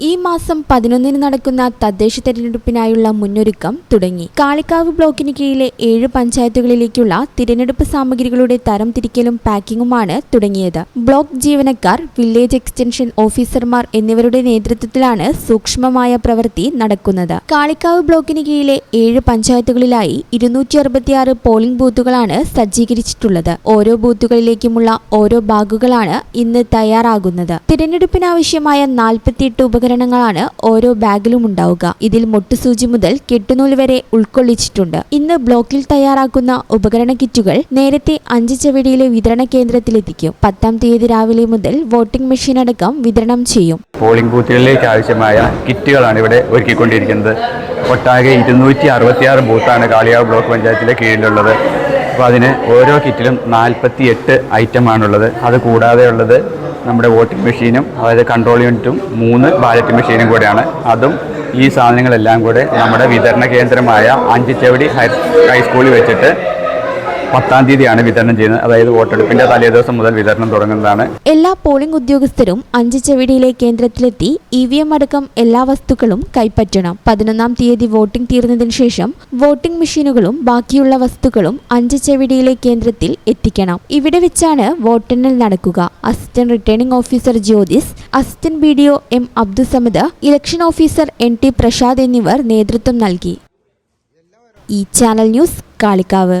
ഈ മാസം പതിനൊന്നിന് നടക്കുന്ന തദ്ദേശ തെരഞ്ഞെടുപ്പിനായുള്ള മുന്നൊരുക്കം തുടങ്ങി. കാളിക്കാവ് ബ്ലോക്കിന് കീഴിലെ ഏഴ് പഞ്ചായത്തുകളിലേക്കുള്ള തിരഞ്ഞെടുപ്പ് സാമഗ്രികളുടെ തരം തിരിക്കലും പാക്കിങ്ങുമാണ് തുടങ്ങിയത്. ബ്ലോക്ക് ജീവനക്കാർ വില്ലേജ് എക്സ്റ്റൻഷൻ ഓഫീസർമാർ എന്നിവരുടെ നേതൃത്വത്തിലാണ് സൂക്ഷ്മമായ പ്രവൃത്തി നടക്കുന്നത്. കാളിക്കാവ് ബ്ലോക്കിന് കീഴിലെ ഏഴ് പഞ്ചായത്തുകളിലായി ഇരുന്നൂറ്റി അറുപത്തിയാറ് പോളിംഗ് ബൂത്തുകളാണ് സജ്ജീകരിച്ചിട്ടുള്ളത്. ഓരോ ബൂത്തുകളിലേക്കുമുള്ള ഓരോ ബാഗുകളാണ് ഇന്ന് തയ്യാറാകുന്നത്. തിരഞ്ഞെടുപ്പിനാവശ്യമായ നാൽപ്പത്തിയെട്ട് ഉപകരണങ്ങളാണ് ഓരോ ബാഗിലും ഉണ്ടാവുക. ഇതിൽ മുട്ടുസൂചി മുതൽ കെട്ടുനൂൽ വരെ ഉൾക്കൊള്ളിച്ചിട്ടുണ്ട്. ഇന്ന് ബ്ലോക്കിൽ തയ്യാറാക്കുന്ന ഉപകരണ കിറ്റുകൾ നേരത്തെ അഞ്ച് ചെവിടിയിലെ വിതരണ കേന്ദ്രത്തിലെത്തിക്കും. പത്താം തീയതി രാവിലെ മുതൽ വോട്ടിംഗ് മെഷീൻ അടക്കം വിതരണം ചെയ്യും. പോളിംഗ് ബൂത്തുകളിലേക്ക് ആവശ്യമായ കിറ്റുകളാണ് ഇവിടെ ഒരുക്കിക്കൊണ്ടിരിക്കുന്നത്. ഒട്ടാകെ ഇരുന്നൂറ്റി അറുപത്തിയാറ് ബൂത്താണ് കാളിയാവ് ബ്ലോക്ക് പഞ്ചായത്തിന്റെ കീഴിലുള്ളത്. അപ്പോൾ അതിന് ഓരോ കിറ്റിലും നാൽപ്പത്തി എട്ട് ഐറ്റമാണുള്ളത് അത് കൂടാതെ ഉള്ളത് നമ്മുടെ വോട്ടിംഗ് മെഷീനും അതായത് കൺട്രോൾ യൂണിറ്റും മൂന്ന് ബാലറ്റ് മെഷീനും കൂടെയാണ്. അതും ഈ സാധനങ്ങളെല്ലാം കൂടെ നമ്മുടെ വിതരണ കേന്ദ്രമായ അഞ്ചിച്ചവടി ഹൈ ഹൈസ്കൂളിൽ വെച്ചിട്ട് പത്താം തീയതിയാണ് വിതരണം ചെയ്യുന്നത്. അതായത് വോട്ടെടുപ്പിന്റെ തലേദിവസം മുതൽ വിതരണം തുടങ്ങുന്നതാണ്. എല്ലാ പോളിംഗ് ഉദ്യോഗസ്ഥരും അഞ്ച് ചെവിടിയിലെ കേന്ദ്രത്തിലെത്തി ഇ വി എം അടക്കം എല്ലാ വസ്തുക്കളും കൈപ്പറ്റണം. പതിനൊന്നാം തീയതി വോട്ടിംഗ് തീർന്നതിന് ശേഷം വോട്ടിംഗ് മെഷീനുകളും ബാക്കിയുള്ള വസ്തുക്കളും അഞ്ച് ചെവിടിയിലെ കേന്ദ്രത്തിൽ എത്തിക്കണം. ഇവിടെ വെച്ചാണ് വോട്ടെണ്ണൽ നടക്കുക. Assistant returning officer Jyothis assistant B D O M Abdussamad election officer N T Prasad എന്നിവർ നേതൃത്വം നൽകി. ഈ ചാനൽ ന്യൂസ് കാളിക്കാവ്.